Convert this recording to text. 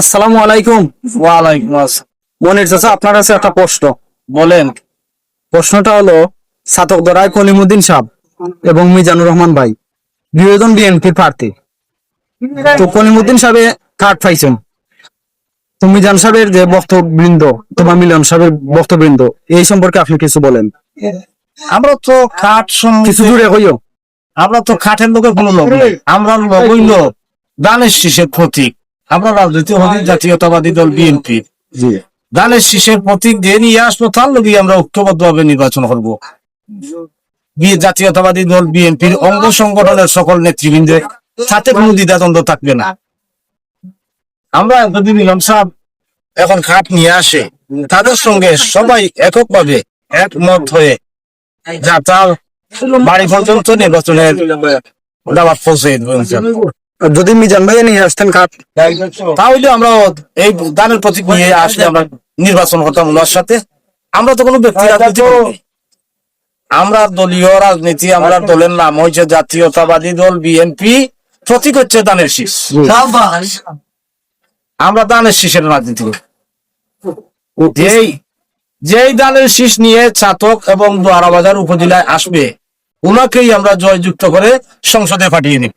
আসসালামু আলাইকুম। ওয়ালাইকুম আসসালাম। মনির চাচা আপনার কাছে একটা প্রশ্ন। বলেন। প্রশ্নটা হলো সাতক দরায় কলিমুদ্দিন সাহেব এবং মিজানুর রহমান ভাই দুজন বিএনপির প্রার্থী। তো কলিমুদ্দিন সাহেব কার্ড পাইছেন। তো মিজান সাহেবের যে বক্তবৃন্দ তোমার মিলন সাহেবের বক্তবৃন্দ এই সম্পর্কে আপনি কিছু বলেন। আমরা তো খাট কিছু দূরে হইও। আমরা তো খাটের লোকের কোনো লোক আমরা লোক হইল দানের শীষের প্রতীক। আমরা রাজনৈতিক হলি জাতীয়তাবাদী দল বিএনপি। দানের শীষের প্রতীক দিয়ে নিয়ে আসব তার লোকই আমরা ঐক্যবদ্ধ ভাবে নির্বাচন করব। জাতীয়তাবাদী দল বিএনপির অঙ্গ সংগঠনের সকল নেতৃবৃন্দের সাথে কোনো দ্বিধাদ্বন্দ্ব থাকবে না। আমরা যদি মিলন সাহেব এখন খাট নিয়ে আসে তাদের সঙ্গে সবাই এককভাবে একমত হয়ে যা তার বাড়ি পর্যন্ত নির্বাচনের পৌঁছে যদি মিজান ভাই নিয়ে আসতেন কার্ড তাহলে আমরা এই দানের প্রতীক নিয়ে আসলে আমরা নির্বাচন করতাম ওনার সাথে। আমরা তো কোনো ব্যক্তি রাজনীতি আমরা দলীয় রাজনীতি আমরা দলের নাম হয়েছে জাতীয়তাবাদী দল বিএনপি। প্রতীক হচ্ছে দানের শীষ। আমরা দানের শীষের রাজনীতি করি। যেই যেই দানের শীষ নিয়ে চাতক এবং দোয়ারাবাজার উপজেলায় আসবে ওনাকেই আমরা জয়যুক্ত করে সংসদে পাঠিয়ে নিব